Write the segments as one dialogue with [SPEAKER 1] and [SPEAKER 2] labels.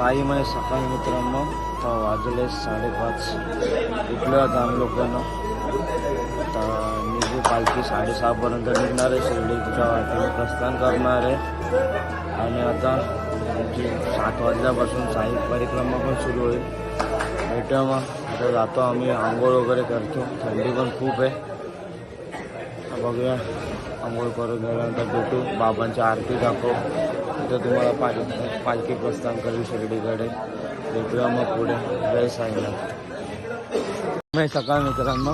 [SPEAKER 1] Time आहे सकाळी मित्रांनो आता वाजले साडेपाच. उठलो आता आम्ही लोकांना. आता निघू पालखी साडेसहापर्यंत निघणार आहे. शिर्डी तुझ्या वाटेने प्रस्थान करणार आहे. आणि आता सात वाजल्यापासून साई परिक्रमा पण सुरू होईल. भेटूया मग. आता जातो आम्ही आंघोळ वगैरे करतो. थंडी पण खूप आहे. बघूया. आंघोळ करून झाल्यानंतर भेटू. बाबांची आरती दाखव. इथं तुम्हाला पाल पालखी प्रस्थान करू शिर्डीकडे. भेटूया मग पुढे. जय साईनाथ. मी सकाळ मित्रांनो.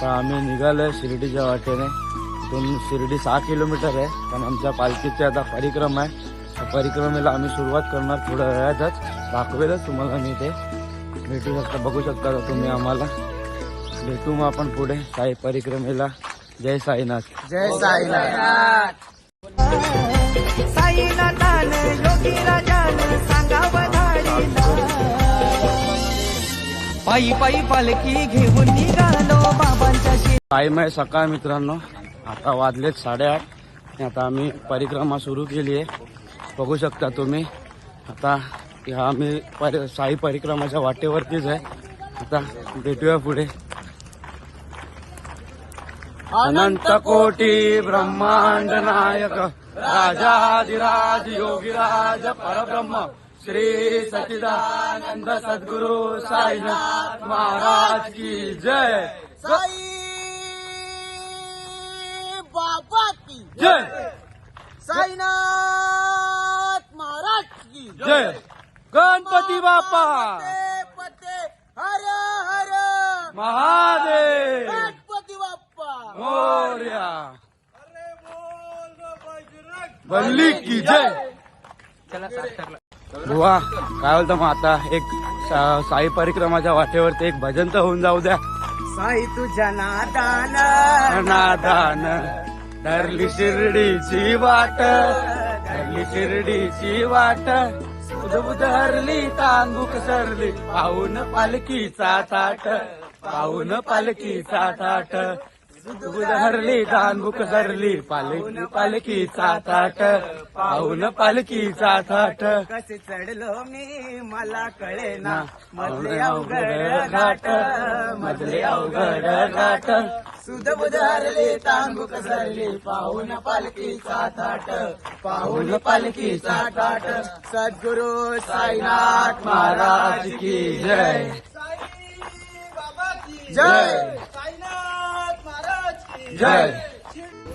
[SPEAKER 1] तर आम्ही निघालोय शिर्डीच्या वाटेने. इथून शिर्डी सहा किलोमीटर आहे पण आमच्या पालखीचे आता परिक्रम आहे. त्या परिक्रमेला आम्ही सुरुवात करणार थोड्या वेळातच. दाखवेलच तुम्हाला मी ते. भेटू शकता बघू शकता का तुम्ही आम्हाला. भेटू मग आपण पुढे. साई परिक्रमेला. जय साईनाथ.
[SPEAKER 2] जय साईनाथ.
[SPEAKER 3] साईनाथान योगी राजान सांगावं धाडीला. पायी पायी पालखी घेऊन निघालो बाबांच्या
[SPEAKER 1] टाईम आहे सकाळ मित्रांनो. आता वाजलेत साडेआठ. आता आम्ही परिक्रमा सुरू केली आहे. बघू शकता तुम्ही. आता ह्या आम्ही परि साई परिक्रमाच्या वाटेवरतीच आहे. आता भेटूया पुढे. अनंत कोटि ब्रह्मांड नायक राजाधिराज योगीराज परब्रह्म श्री सचिदानंद सदगुरु साईनाथ महाराज की जय।
[SPEAKER 2] साई बाबा की
[SPEAKER 1] जय।
[SPEAKER 2] साईनाथ महाराज की
[SPEAKER 1] जय। गणपति बापा।
[SPEAKER 2] पते हर हर
[SPEAKER 1] महादेव। मोर्या। बल्ली की जय। बुवा काय बोलतो मग आता? एक सा- साई परिक्रमाच्या वाटेवरती एक भजन तर होऊन जाऊ द्या.
[SPEAKER 2] साई तुझ्या नादान.
[SPEAKER 1] नादान. धरली शिर्डीची वाट. धरली शिर्डीची वाट. बुध हरली तांबूक सरली. पाहून पालखीचा ताट पाहून पालखीचा ताट हरली तांबूक सरली पालखी पालखीचा ताट पाहून पालखीचा थाट.
[SPEAKER 2] कसे चढलो मी मला कळे ना
[SPEAKER 1] मधले अवघड घाट. मधले अवघड घाट.
[SPEAKER 2] सुध बुध हरले तांबूक सरली पाहून पालखीचा थाट. पाहून पालखीचा थाट. सद्गुरु साईनाथ
[SPEAKER 1] महाराज की जय.
[SPEAKER 2] जय.
[SPEAKER 1] जय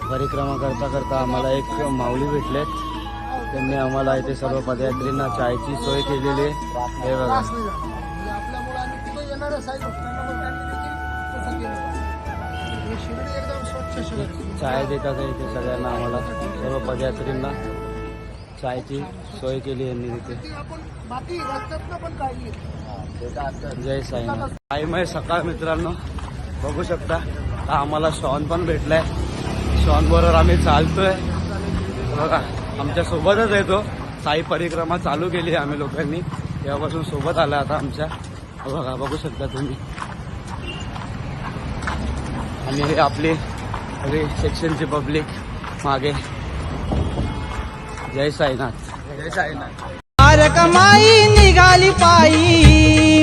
[SPEAKER 1] परिक्रमा करता करता आम्हाला एक माऊली भेटलेत. त्यांनी आम्हाला इथे सर्व पदयात्रींना चायची सोय केलेली आहे. हे बघा. चाय देतात आहे इथे सगळ्यांना आम्हाला. सर्व पदयात्रींना चायची सोय केली यांनी तिथे जय साईनाथ. टाईम आहे सकाळ मित्रांनो. बघू शकता. हा आम्हाला शॉन पण भेटलाय. शॉन बरोबर आम्ही चालतोय. बघा आमच्या सोबतच आहे तो. साई परिक्रमा चालू केली आहे आम्ही लोकांनी. तेव्हापासून सोबत आला आता आमच्या. बघा बघू शकता तुम्ही. आणि हे आपली सगळी सेक्शनची पब्लिक मागे. जय साईनाथ.
[SPEAKER 2] जय साईनाथ.
[SPEAKER 3] तारक माई निघाली पायी.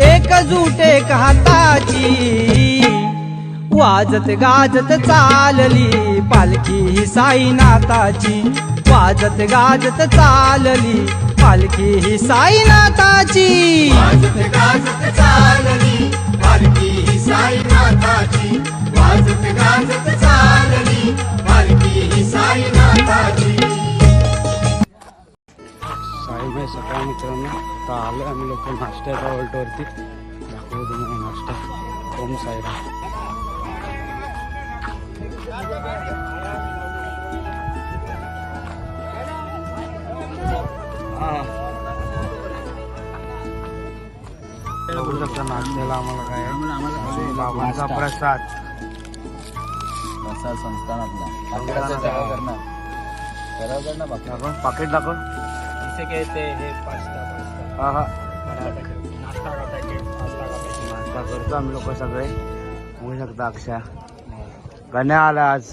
[SPEAKER 3] एकजूट एक हाताची. वाजत गाजत चालली पालखी ही साईनाथाची. वाजत गाजत चालली पालखी ही साईनाथाची.
[SPEAKER 4] वाजत गाजत चालली पालखी ही साईनाथाची. वाजत गाजत चालली पालखी ही साईनाथाची.
[SPEAKER 1] साई बाई सकाळ मित्रांनो आता आलो आम्ही लोक नाश्त्याच्या ऑल्टवरती. दाखवू तुम्हाला नाश्ता. ओम साईराम. नाश्त्याला आम्हाला काय. बाबांचा प्रसाद.
[SPEAKER 2] प्रसाद संस्थान आपला
[SPEAKER 1] पाकिट दाखव
[SPEAKER 2] हैं
[SPEAKER 1] हा हा.
[SPEAKER 2] नाश्ता
[SPEAKER 1] करतो आम्ही लोक सगळे. होऊ शकता अक्षा गण्या आला आज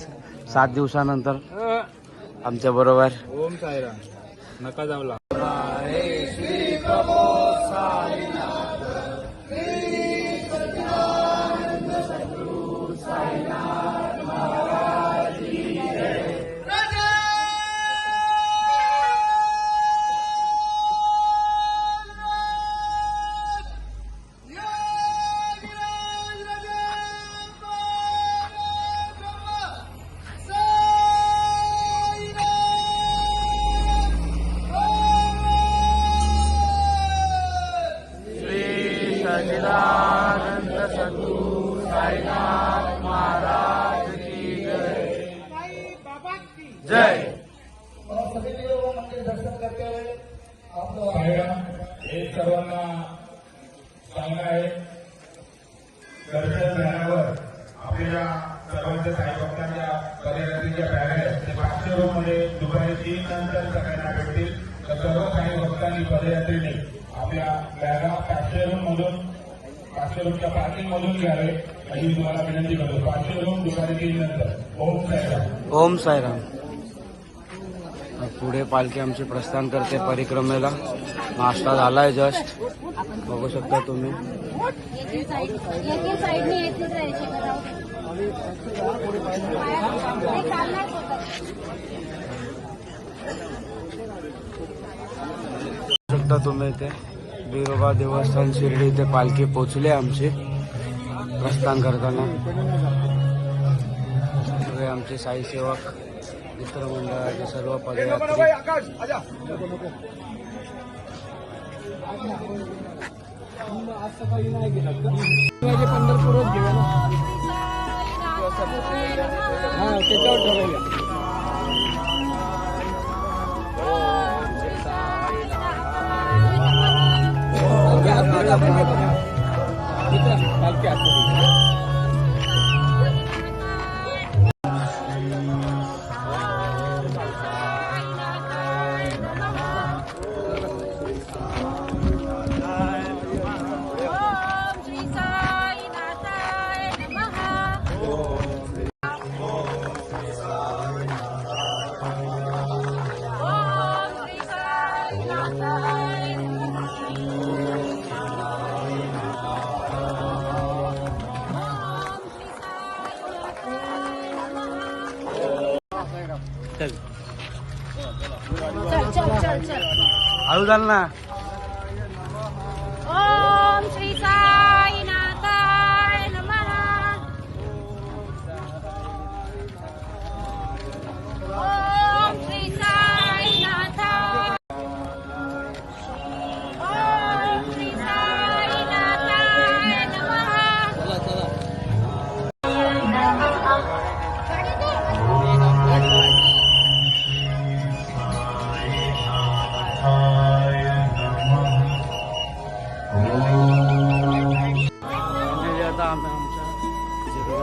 [SPEAKER 1] सात दिवसानंतर. आमच्या बरोबर.
[SPEAKER 2] ओम साईराम. नका जाऊ
[SPEAKER 5] साई पदयात्रेने आपल्या बॅगा पाचशे मधून पाचशे रूमच्या पार्किंग मधून घ्यावे. अशी तुम्हाला विनंती करतो. पाचशे रूम दुपारी तीन नंतर ओम साईराम.
[SPEAKER 1] ओम साईराम. पुढे पालखी आमची प्रस्थान करते परिक्रमेला. नाश्ता झालाय जस्ट बघू शकता तुम्ही
[SPEAKER 6] एके साईड एके साईडने एकच राहायचे करावं नाही चालणार होतं
[SPEAKER 1] बघू शकता तुम्ही इथे बिरोबा देवस्थान शिर्डी इथे पालखी पोचली आमची. प्रस्थान करताना. सगळे आमचे साईसेवक मित्रमंडळाचे सर्व पदयात्री.
[SPEAKER 6] ओम
[SPEAKER 1] हळू झाल ना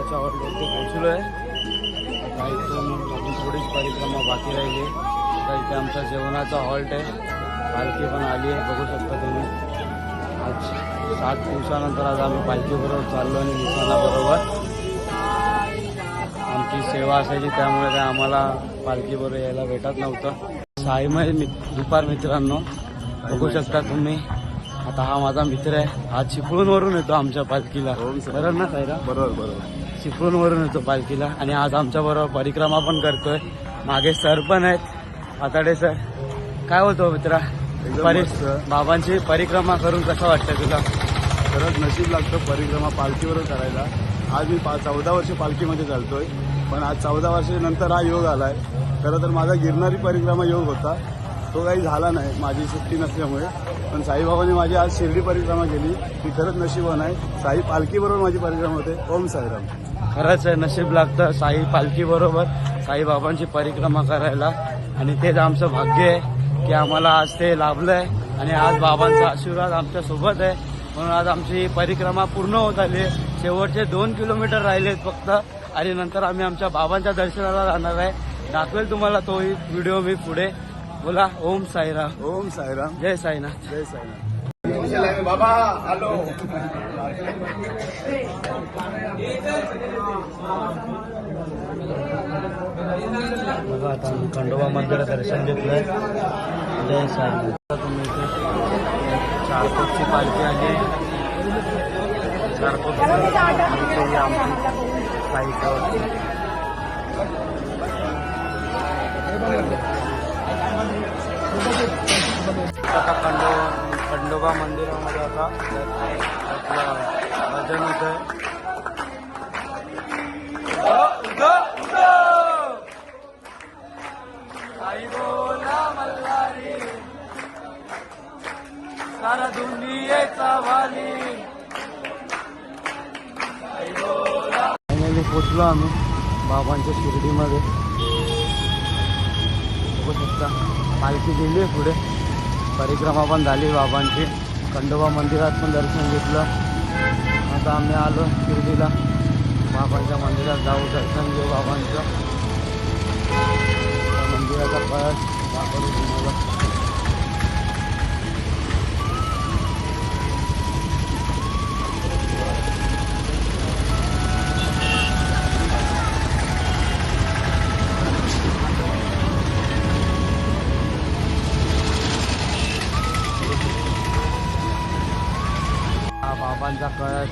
[SPEAKER 1] जिल्ह्याच्या हॉलवरती पोहोचलो आहे. आता इथून अजून थोडीच परिक्रमा बाकी राहिली. आता इथे आमचा जेवणाचा हॉल्ट आहे. पालखी पण आली आहे. बघू शकता तुम्ही. आज सात दिवसानंतर आज आम्ही पालखीबरोबर चाललो आणि निशाणाबरोबर आमची सेवा असायची त्यामुळे काय आम्हाला पालखीबरोबर यायला भेटत नव्हतं. साईमय मि दुपार मित्रांनो बघू शकता तुम्ही. आता हा माझा मित्र आहे. आज चिपळूणवरून येतो आमच्या पालखीला. बरोबर ना साईरा?
[SPEAKER 5] बरोबर बरोबर.
[SPEAKER 1] चिपळूणवरून येतो पालखीला. आणि आज आमच्या बरोबर परिक्रमा पण करतोय. मागे सर पण आहेत. आताडे सर. काय होतो मित्रा? परि बाबांची परिक्रमा करून कसं वाटतं तुला?
[SPEAKER 5] खरंच नशीब लागतं परिक्रमा पालखीवर करायला. आज मी पा चौदा वर्ष पालखीमध्ये चालतोय. पण आज चौदा वर्षानंतर हा योग आलाय. खरं तर माझा गिरणारी परिक्रमा योग होता. तो काही झाला नाही. माझी सुट्टी नसल्यामुळे. पण साईबाबांनी माझी आज शिर्डी परिक्रमा केली. ती खरंच नशीबवान आहे. साई पालखीबरोबर माझी परिक्रमा होते. ओम साईराम.
[SPEAKER 1] खरंच आहे नशीब लागतं साई पालखी बरोबर साईबाबांची परिक्रमा करायला. आणि तेच आमचं भाग्य आहे की आम्हाला आज ते लाभलंय आणि आज बाबांचा आशीर्वाद आमच्यासोबत आहे. म्हणून आज आमची परिक्रमा पूर्ण होत आली आहे. शेवटचे दोन किलोमीटर राहिलेत फक्त आणि नंतर आम्ही आमच्या बाबांच्या दर्शनाला जाणार आहे. दाखवेल तुम्हाला तो व्हिडिओ मी पुढे. बोला ओम साईराम.
[SPEAKER 5] ओम साईराम.
[SPEAKER 1] जय साईनाथ.
[SPEAKER 5] जय साईनाथ. बाबा आलो
[SPEAKER 1] बघा आता आम्ही खंडोबा मंदिरात दर्शन घेतलंय जय साई तुम्ही इथे चार कोटची पालखी आली चार कोटची इथे ही आमची साईच्या आता खंडो खंडोबा मंदिरामध्ये आता आपलं भजन होत आहे सारा दुनियेचा वाली. फायनली पोचलो आम्ही बाबांच्या शिर्डीमध्ये. बघू शकता. पालखी गेली आहे पुढे. परिक्रमा पण झाली बाबांची. खंडोबा मंदिरात पण दर्शन घेतलं. आता आम्ही आलो शिर्डीला. बाबांच्या मंदिरात जाऊ दर्शन घेऊ बाबांचं. मंदिराचा कळस दाखवतो तुम्हाला कळस.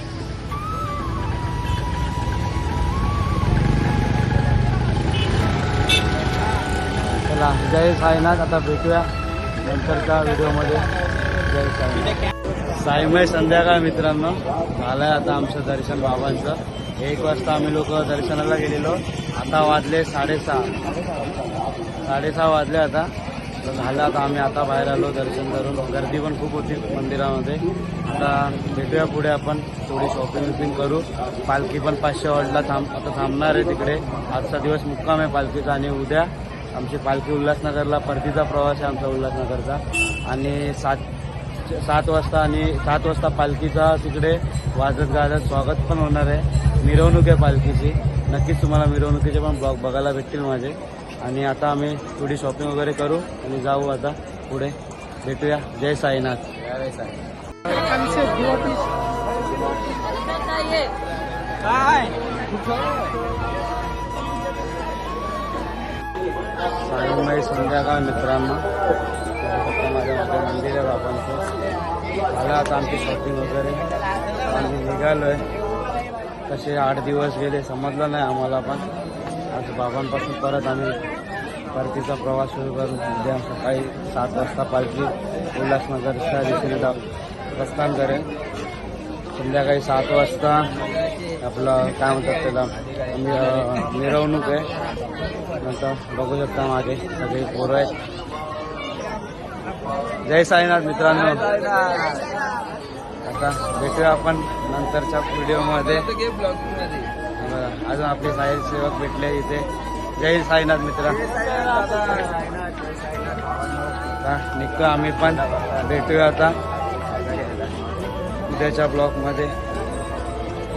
[SPEAKER 1] चला जय साईनाथ. आता भेटूया नंतरच्या व्हिडिओमध्ये. जय साईनाथ. साईमय संध्याकाळ मित्रांनो. झालंय आता आमचं दर्शन बाबांचं. एक वाजता आम्ही लोक दर्शनाला गेलेलो. आता वाजले साडेसहा. साडेसहा वाजले आता. झालं आता आम्ही आता बाहेर आलो दर्शन करून. गर्दी पण खूप होती मंदिरामध्ये. आता भेटूया पुढे आपण. थोडी शॉपिंग विपिंग करू. पालखी पण पाचशे वॉर्डला थांब आता थांबणार आहे तिकडे. आजचा दिवस मुक्काम आहे पालखीचा आणि उद्या आमची पालखी उल्हासनगरला परतीचा प्रवास आहे आमचा उल्हासनगरचा. आणि सात सात वाजता आणि सात वाजता पालखीचा तिकडे वाजत गाजत स्वागत पण होणार आहे. मिरवणूक आहे पालखीची. नक्कीच तुम्हाला मिरवणुकीचे पण ब्लॉग बघायला भेटतील माझे. आणि आता आम्ही थोडी शॉपिंग वगैरे करू आणि जाऊ आता पुढे. भेटूया. जय साईनाथ. जय साईबाई संध्याकाळ मित्रांनो. माझ्या माझ्या मंदिर आहे बाबांचं. झालं आता आमची शॉपिंग वगैरे. आम्ही निघालो आहे कसे आठ दिवस गेले. समजलं नाही आम्हाला पण. आज बाबांपासून परत आम्ही परतीचा प्रवास सुरू करून उद्या सकाळी सात वाजता पालखी उल्हासनगरच्या दिशेने जा प्रस्थान करेन संध्याकाळी सात वाजता आपलं काय म्हणतात त्याला मिरवणूक आहे. नंतर बघू शकता मागे सगळे पोरं आहेत. जय साईनाथ मित्रांनो. आता भेटूया आपण नंतरच्या व्हिडिओमध्ये अजून आपले साई सेवक भेटले इथे. जय साईनाथ मित्र. निघतो आम्ही पण. भेटूया आता. उद्याच्या ब्लॉकमध्ये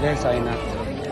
[SPEAKER 1] जय साईनाथ.